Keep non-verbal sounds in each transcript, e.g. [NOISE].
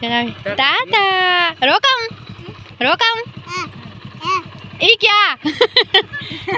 તાતા રોકામ રોકામ ઈ ક્યાં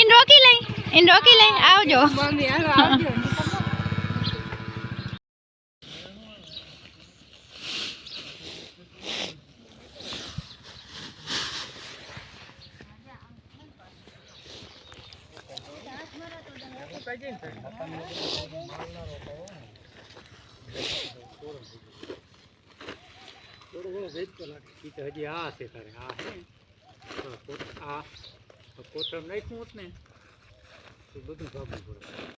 ઇન રોકી લઈ ઇન રોકી લઈ આવજો. મમ્મી હાલો આવજો. [LAUGHS] હજી આ છે તારે આ છે. તો આ કોથળ નાખ્યું હોત ને? તો બધું ભાગવું પડે.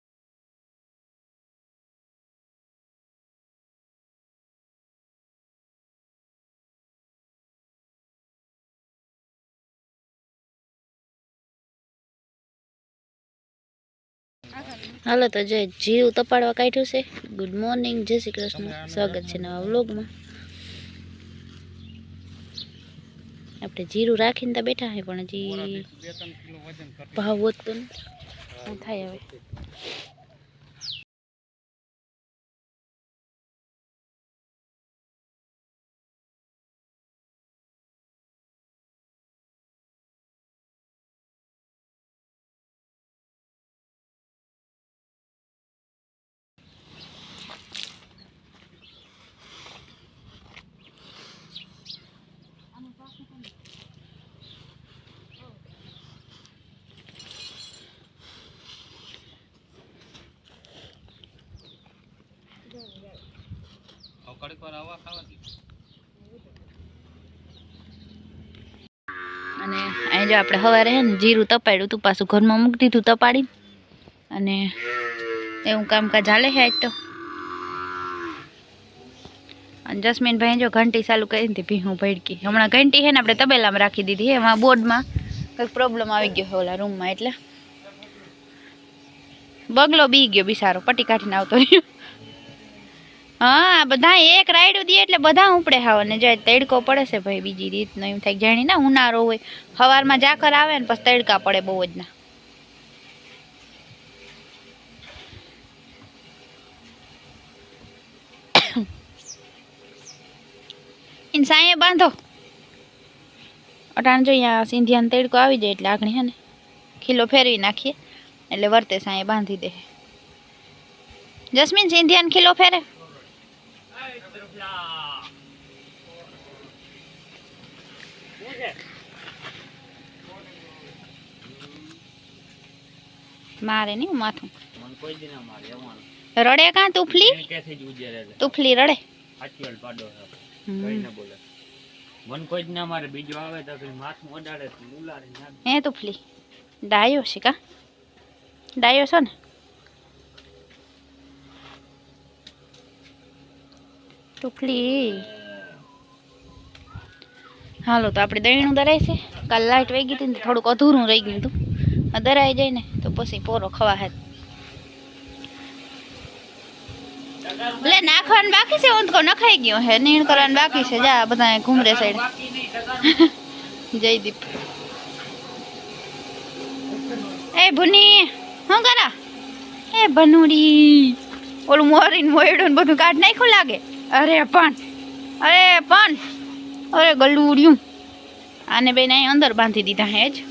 હાલો તો જય જીવ તપાડવા કાઢ્યું છે. ગુડ મોર્નિંગ જય શ્રી કૃષ્ણ. સ્વાગત છે નવા વ્લોગમાં. આપણે જીરું રાખીને તો બેઠા હે પણ હજી ભાવ વધતો ને થાય હવે? કડક વાર અને અહીં જો આપણે સવારે હે ને જીરું તપાડ્યું હતું, પાછું ઘરમાં મૂકી દીધું તપાડી અને એવું કામકાજ હાલે છે આજ તો. અને જસ્મીનભાઈ જો ઘંટી ચાલુ કરી હતી ભીહું ભડકી. હમણાં ઘંટી છે ને આપણે તબેલામાં રાખી દીધી એમાં બોર્ડમાં કંઈક પ્રોબ્લેમ આવી ગયો છે ઓલા રૂમમાં એટલે. બગલો બી ગયો બિસારો પટી કાઢીને આવતો રહ્યો. હા બધા એક રાઈડ દે એટલે બધા ઉપડે હાવ. ને જાય તડકો પડે છે ભાઈ, બીજી રીતનો એમ થાય. જાણી ના ઉનાળો હોય. સવારમાં જાકર આવે ને પછી તડકા પડે બહુ જ ના. સાંયે બાંધો. અટાણ જો અહીંયા સિંધિયાનો તડકો આવી જાય એટલે આગળ હે ને, ખીલો ફેરવી નાખીએ. એટલે વર્તે સાંયે બાંધી દે. જસ્મીન સિંધિયાનો ખીલો ફેરે. મારે નહીં માથું. મન કોઈ દી ના મારે એવાનું રડે કાં તુફલી? ક્યાંથી જ ઉજેરે છે? તુફલી રડે. હાથીવાળ પાડો છે. હમ. કઈ ના બોલે. મન કોઈ જ ના મારે બીજો આવે તો પછી માથું અડાડે તો ઉલાડી નાખે. હે તુફલી? ડાયો છે કા? ડાયો છો ને? તુફલી હાલો, તો આપણે દહીણું દરાય છે. કાલ લાઈટ વહી ગઈ હતી ને થોડુંક અધૂરું રહી ગયું હતું. દરાઈ જાય ને તો પછી પોરો ખવા હેત એટલે નાખવાનું બાકી છે ઊંધકો નખાઈ ગયો હે. નીણ કરવાનું બાકી છે. જા બધા ઘૂમરે સાઈડ [LAUGHS] જયદીપ એ ભુની શું કરા? એ ભનુડી. ઓલું મોરીને મોયડું બધું કાઢ નાખ્યું લાગે? અરે પણ અરે પણ, અરે ગલુડિયું. આને બેન અહીં અંદર બાંધી દીધા હે જ.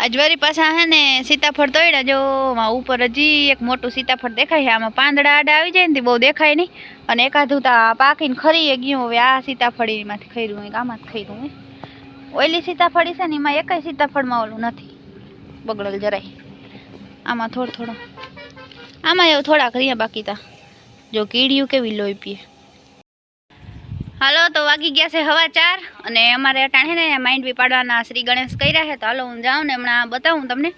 અજવારી પાછા હે ને સીતાફળ તોડ્યા જો, આમાં ઉપર હજી એક મોટું સીતાફળ દેખાય છે. આમાં પાંદડા આડા આવી જાય ને બહુ દેખાય નહીં. અને એકાદું તા પાકીને ખરી ગયું. હવે આ સીતાફળીમાંથી ખર્યું હોય આમાં જ ખર્યું હોય. ઓઈલી સીતાફળી છે ને, એમાં એકાય સીતાફળમાં ઓલું નથી. બગડેલ જરાય. આમાં થોડું થોડું. આમાં એવું થોડાક રહ્યા બાકી તા. જો કીડિયું કેવી લોહી પીએ. હાલો, તો વાગી ગયા છે હવા ચાર અને અમારે અટાણે ને માઇન્ડ બી પાડવાના શ્રી ગણેશ કર્યા છે. તો હાલો, હું જાઉં ને હમણાં બતાવું તમને.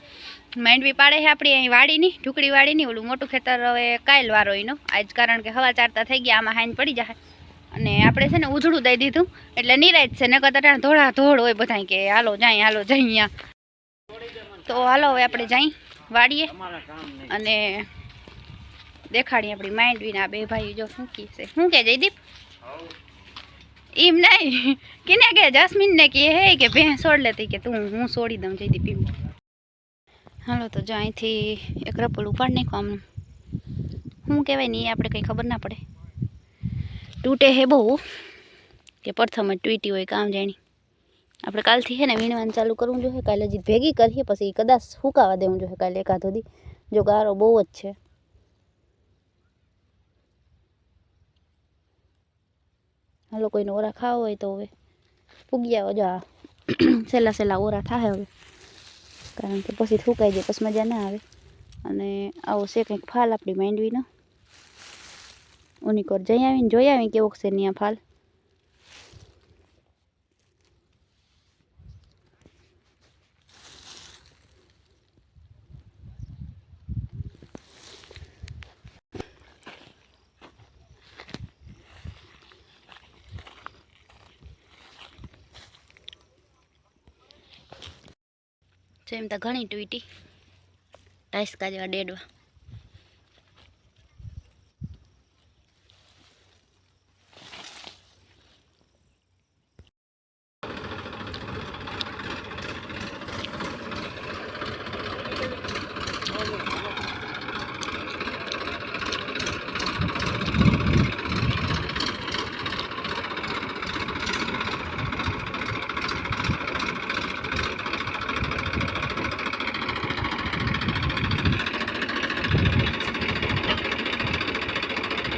માઇન્ડ બી પાડે છે આપણી અહીં વાડીની ઢુકડી વાડીની, ઓલું મોટું ખેતર હવે કાયલ વારો એનો આજ કારણ કે હવા ચારતા થઈ ગયા, આમાં હાઈન પડી જાય અને આપણે છે ને ઉજળું દઈ દીધું, એટલે નિરાજ છે. નકર અટાણે ધોળા ધોળ હોય બધાય કે, હાલો જાય હાલો, જઈ અહીંયા. તો હાલો, હવે આપણે જઈ વાડીએ. અને દેખાડીએ આપણી માઇન્ડ વિના બે ભાઈ જો શું કી છે? શું કે જયદીપ? એમ નહીં? કિને કે? જસ્મીન ને કે હે કે ભેં છોડ લેતી કે તું, હું છોડી દઉં જયદીપ એમ. હાલો તો જો અહીંથી એક રપોલ ઉપાડ નાખો આમ શું કહેવાય ને એ આપણે કંઈ ખબર ના પડે. તૂટે હે બહુ, કે પ્રથમ જ તૂટી હોય કામ જાણી. આપણે કાલથી છે ને વીણવાનું ચાલુ કરવું જોઈએ, કાલે હજી ભેગી કરીએ, પછી કદાચ સુકાવા દેવું જોઈએ કાલે એકાદ દી જો ગારો બહુ જ છે. હાલો કોઈને ઓરા ખાવા હોય તો હવે પૂગ્યા જો આ સહેલા સહેલા ઓરા થાય હવે કારણ કે પછી થૂકાઈ જાય પછી મજા ના આવે અને આવો છે કંઈક ફાલ આપણી માંડવીનો ઉની જઈ આવીને જોઈ આવીને કેવો છે ત્યાં ફાલ જેમ તો ઘણી ટ્વીટી ટાઈસકા જેવા ડેડવા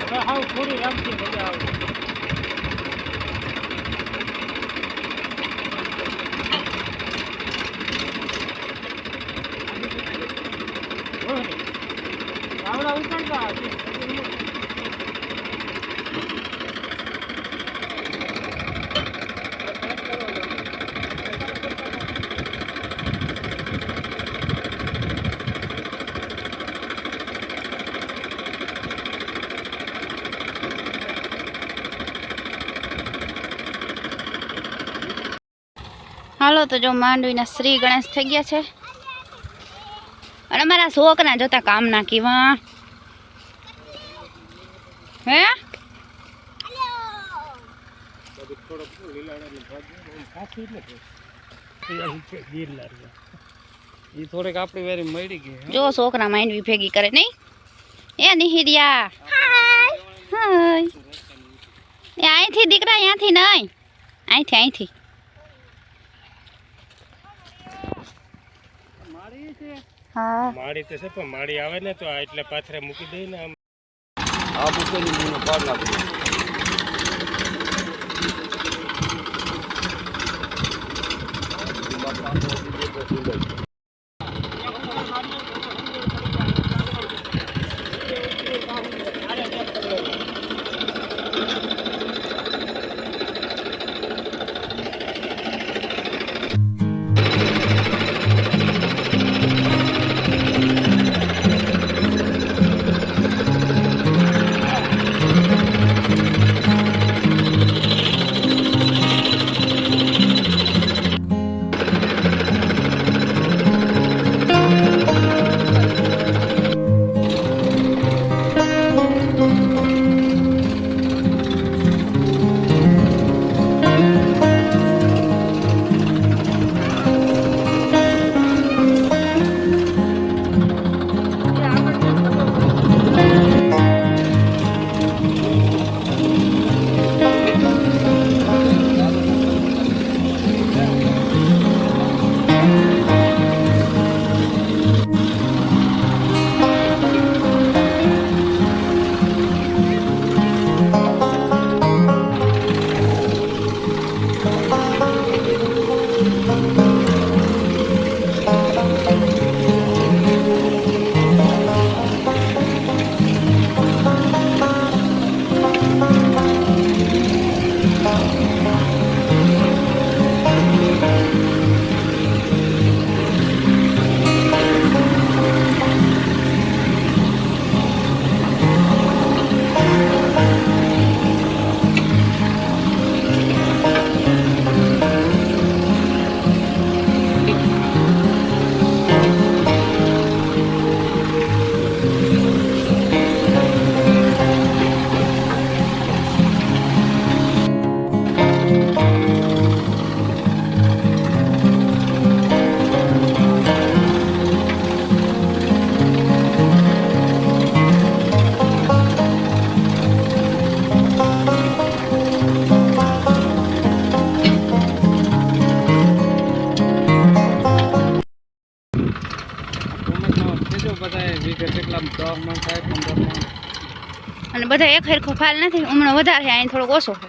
હવે હાવ થોડી રાખજે મજા આવે આવડા ઉતારતા હાલો તો જો માંડવીના શ્રી ગણેશ થઈ ગયા છે. અને મારા શોખના જોતા કામ ના કીવા હે એ થોડીક આપણી વેરી મળી ગઈ જો છોકરા માંડવી ભેગી કરે નહીં એ નિહિરિયા. હાય. એ અહીંથી દીકરા અહીંથી નહીં અહીંથી અહીંથી. મારી છે? હા. માળી તો છે પણ માળી આવે ને તો આ એટલે પાથરે મૂકી દઈ ને આમ. આ બુકે લીંબુનો પાડ નાખજો લીંબા પાંદો બીજે પછી લઈશું અને બધા એક હરખો ફાલ નથી હમણાં વધારે છે અહીં થોડોક ઓછો છે.